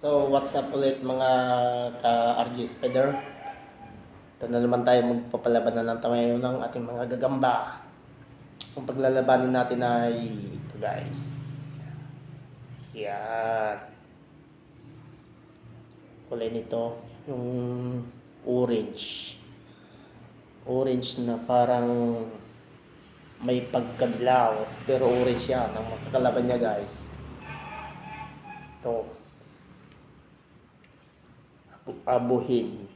So, what's up ulit mga ka-RG Spider? Ito na naman tayo magpapalaban na ng tamayo ng ating mga gagamba. Ang paglalabanin natin ay ito guys. Yan. Kulay nito, yung orange. Orange na parang may pagkadilaw. Pero orange yan. Ang makakalaban niya guys. Ito abuhin.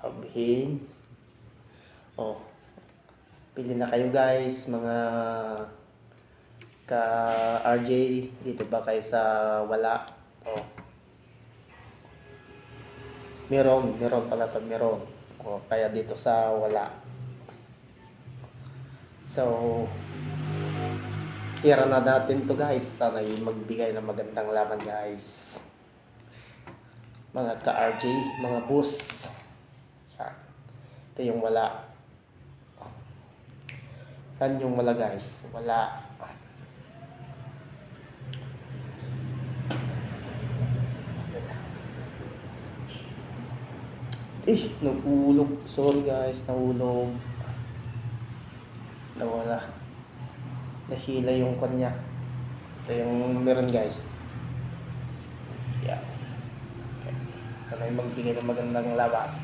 Abuhin. Oh. Pili na kayo guys, mga ka RJ, dito ba kayo sa wala? Oh. Meron, meron pala to, meron. O kaya dito sa wala. So, tira na natin to guys. Sana yung magbigay ng magandang laban guys mga ka-RJ, mga bus. Ito yung wala. Yan yung wala guys. Wala. Eh, nahulog. Sorry guys, nahulog. Nawala. Nahila yung kanya. Ito yung meron guys. Sana ay magbigay ng magandang laban.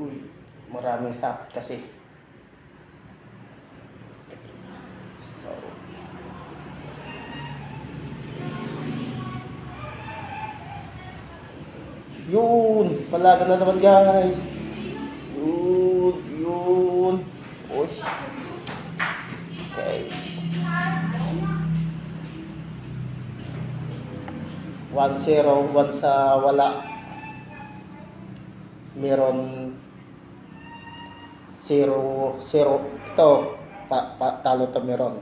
Uy, maraming sapit kasi. So, Yun! Palaga na naman guys! Yun! Yun! Uy! Okay. One zero, one sa wala. Meron zero, zero. Ito, pa, pa, talo to meron.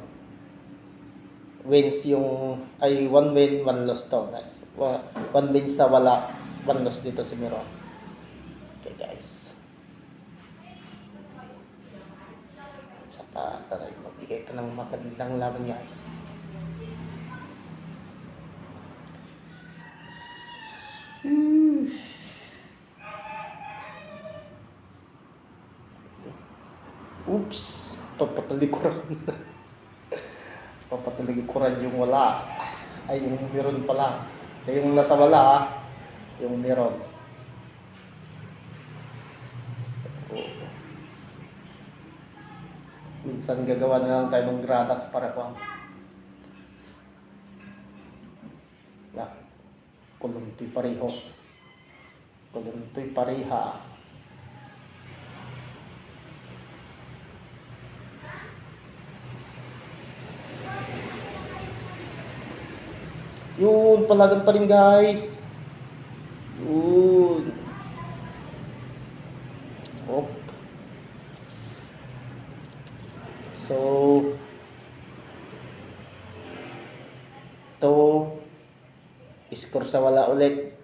Wins yung, ay one win, one loss to. Guys. One win sa wala, one loss dito sa meron. Okay guys. Sa pa, sana magbigay ka ng magandang laban guys. Oops, papatalikuran. papatalikuran yung wala. Ay, yung meron pala. Yung nasa wala, ah. Yung meron. So, minsan gagawa na lang tayo ng gratas para ko. Na, kuluntoy parehos. Kuluntoy pareha. Yun, palagan pa rin guys. Yun. Oh. So, to score sa wala ulit.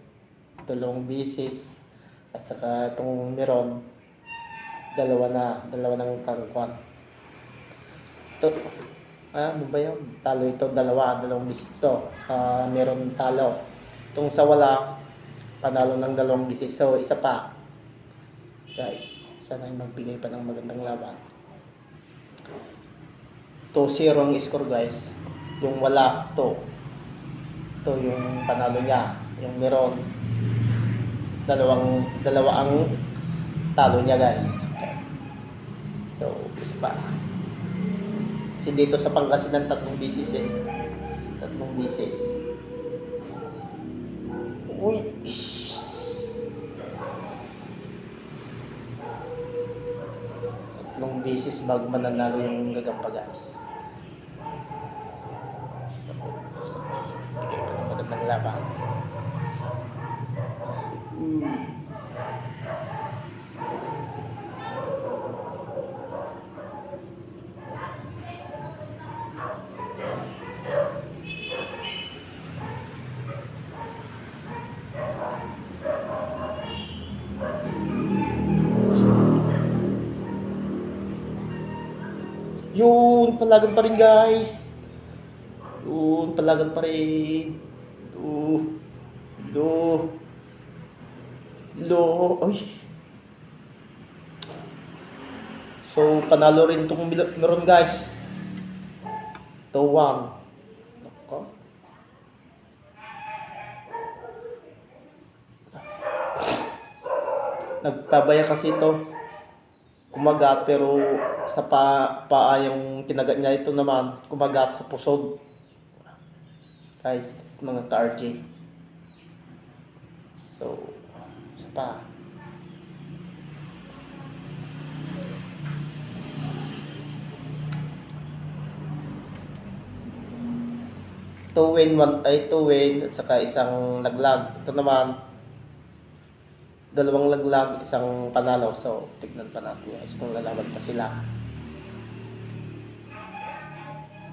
Dalawang bisis. At saka itong meron, dalawa na, dalawa ng tangkwan. Ito, Ah, ano ba yun? Talo ito, dalawa, dalawang bisis to. Sa meron talo. Itong sa wala, panalo ng dalawang bisis. So, isa pa. Guys, sana yung magbigay pa ng magandang laban. 2-0 ang score guys. Yung wala, to. Ito yung panalo niya. Yung meron, dalawang, dalawa ang talo niya guys. Okay. So, isa pa. Kasi dito sa Pangasinan, tatlong bisis eh. Tatlong bisis. Uy! Tatlong bisis bago mananalo yung gagamba guys. labang. Mm. Yun, palagan pa rin guys. Yun, palagan pa rin. Do. Do. Lo. Ay. So, panalo rin itong meron guys. To one. Nako. Nagpabaya kasi ito. Kumagat pero sa pa, paa yung kinagat niya ito naman kumagat sa pusod. Guys, mga ka-RJ. So, sa pa. Two win, one, ay two win, at saka isang laglag. Ito naman, dalawang laglag, isang panalo. So, tignan pa natin guys kung lalaban pa sila.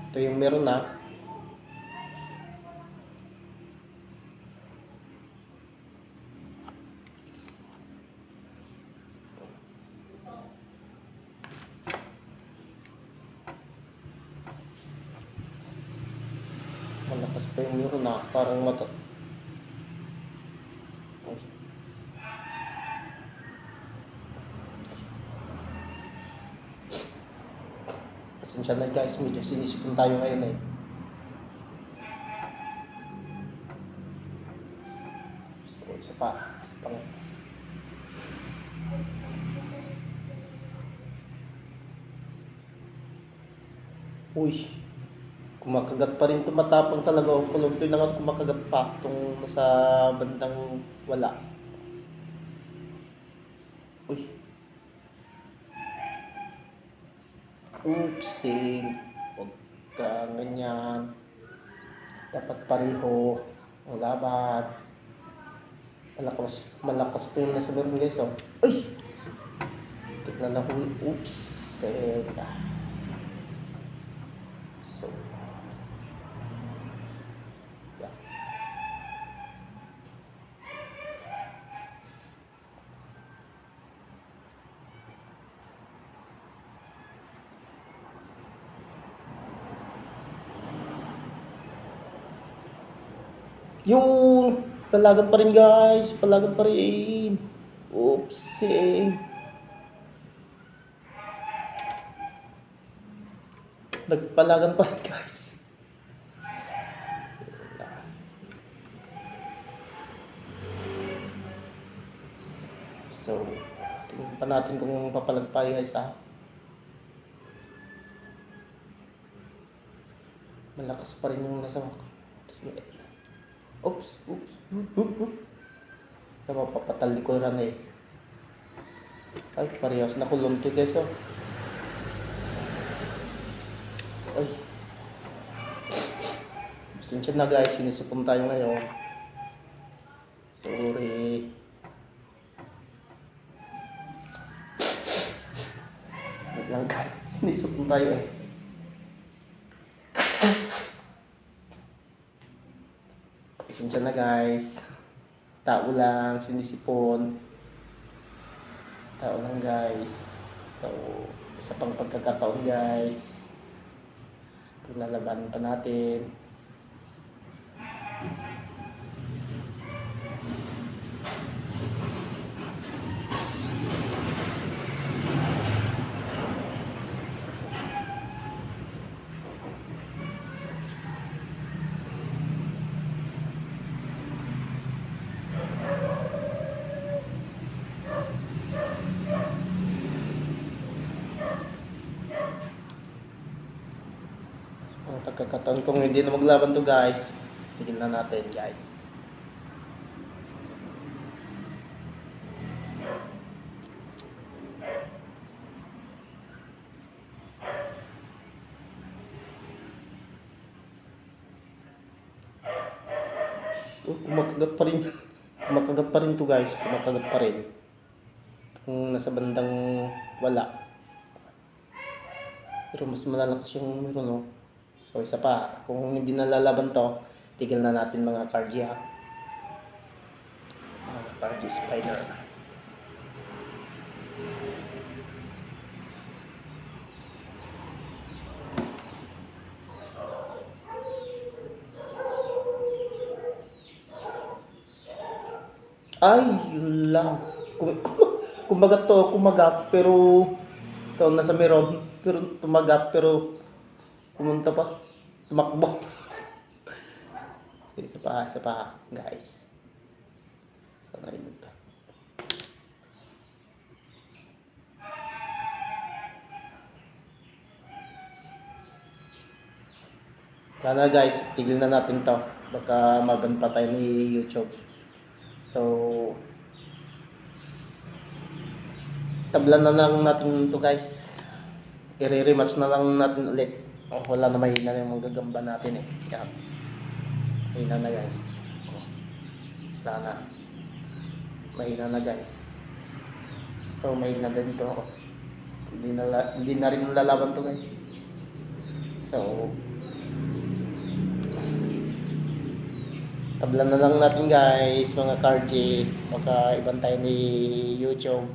Ito yung meron na. Malakas pa yung na. Parang mata... Pasensya na guys, medyo sinisipon tayo ngayon eh. So, isa pa. Isa pang... Uy, kumakagat pa rin tumatapang talaga ang kulumpyo na nga kumakagat pa itong nasa bandang wala. Uy. Oopsie. Huwag ka ganyan. Dapat pareho. Ang laban. Malakas, malakas pa yung nasa meron guys. Oh. Uy! Tignan na hul. Oops. Eh, ah. So. Yeah. Yung palagan pa rin guys, palagan pa rin. Oopsie. Nagpalagan pa rin guys. So, tingnan pa natin kung papalag pa guys ha. Malakas pa rin yung nasa Sige. Oops, oops, oop, oop, oop. Ito mapapatalikuran eh. Ay, parehas na kulong to guys oh. Ay. Pasensya na guys, sinisipon tayo ngayon. Sorry. Wait lang guys, sinisipon tayo eh. Pasensya na guys. Tao lang, sinisipon. Tao lang guys. So, isa pang pagkakataon guys. Paglalabanan pa natin. Ang pagkakataon kung hindi na maglaban to guys, tigil na natin guys. Oh, kumakagat pa rin. Kumakagat pa rin to guys. Kumakagat pa rin. Kung nasa bandang wala. Pero mas malalakas yung meron, no? So isa pa, kung hindi nalalaban to, tigil na natin mga cardia. Mga ah, cardia spider. Ay, yun lang. Kumagat to, kumagat, pero ikaw nasa meron, pero tumagat, pero pumunta pa. Tumakbo. Sige, isa pa, isa pa, guys. Sana yun ito. Sana guys, tigil na natin to. Baka maban pa tayo ni YouTube. So, tablan na lang natin to guys. I-rematch na lang natin ulit. Oh, wala na mahina yung mga gagamba natin eh. Yan. Mahina na guys. Oh. Wala na. Mahina na guys. Ito, mahina din to. Oh. Hindi na, hindi na rin lalaban to guys. So, tablan na lang natin guys, mga Karji. Baka ibang tayo ni YouTube.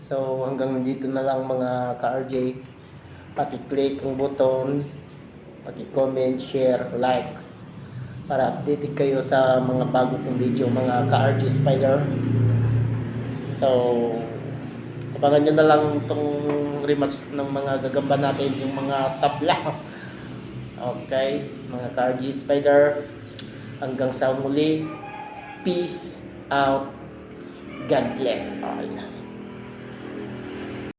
So, hanggang dito na lang mga ka-RJ. Paki-click ang button, paki-comment, share, likes para updated kayo sa mga bago kong video, mga ka-RJ Spider. So, abangan nyo na lang itong rematch ng mga gagamba natin, yung mga tabla. Okay, mga ka-RJ Spider. Hanggang sa muli, peace out. God bless all.